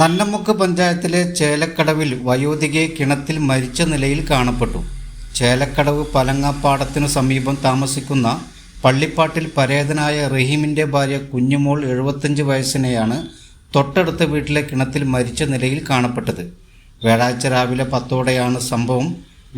Nannamukku പഞ്ചായത്തിലെ ചേലക്കടവിൽ വയോധികയെ കിണത്തിൽ മരിച്ച നിലയിൽ കാണപ്പെട്ടു. ചേലക്കടവ് പലങ്ങാപ്പാടത്തിനു സമീപം താമസിക്കുന്ന പള്ളിപ്പാട്ടിൽ പരേതനായ റഹീമിന്റെ ഭാര്യ കുഞ്ഞുമോൾ എഴുപത്തഞ്ച് വയസ്സിനെയാണ് തൊട്ടടുത്ത വീട്ടിലെ കിണത്തിൽ മരിച്ച നിലയിൽ കാണപ്പെട്ടത്. വ്യാഴാഴ്ച രാവിലെ പത്തോടെയാണ് സംഭവം.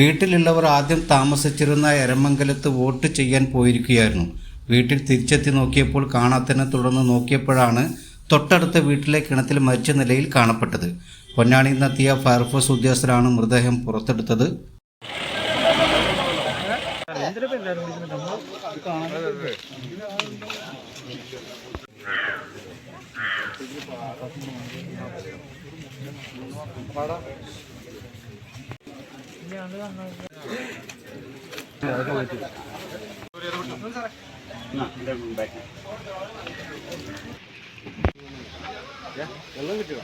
വീട്ടിലുള്ളവർ ആദ്യം താമസിച്ചിരുന്ന എരമംഗലത്ത് വോട്ട് ചെയ്യാൻ പോയിരിക്കുകയായിരുന്നു. വീട്ടിൽ തിരിച്ചെത്തി നോക്കിയപ്പോൾ കാണാത്തതിനെ തുടർന്ന് നോക്കിയപ്പോഴാണ് തൊട്ടടുത്ത വീട്ടിലെ കിണറ്റിൽ മരിച്ച നിലയിൽ കാണപ്പെട്ടത്. പൊന്നാണിയിൽ നിന്നെത്തിയ ഫയർഫോഴ്സ് ഉദ്യോഗസ്ഥരാണ് മൃതദേഹം പുറത്തെടുത്തത്. 给我弄个这个